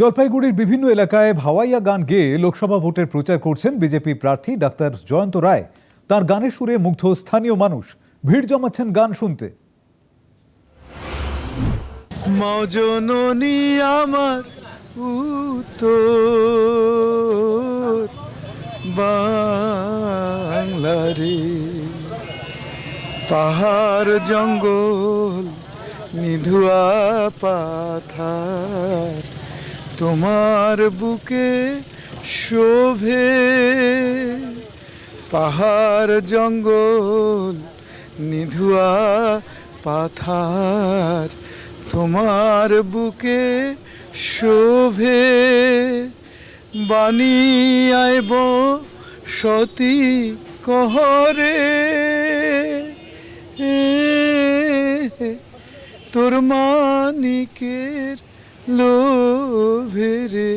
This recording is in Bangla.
জলপাইগুড়ির বিভিন্ন এলাকায় ভাওয়াইয়া গান গেয়ে লোকসভা ভোটের প্রচার করছেন বিজেপি প্রার্থী ডাক্তার জয়ন্ত রায়। তার গানের সুরে মুগ্ধ স্থানীয় মানুষ। ভিড় জমাচ্ছেন গান শুনতে। মজননী আমার উত্তর বাংলারে পাহাড়, জঙ্গল, নিধুয়া পাথার। তোমার বুকে শোভে পাহাড় জঙ্গল নিধুয়া পাথার তোমার বুকে শোভে বাণী আইব সতী কহরে। তোর মানিকের love it.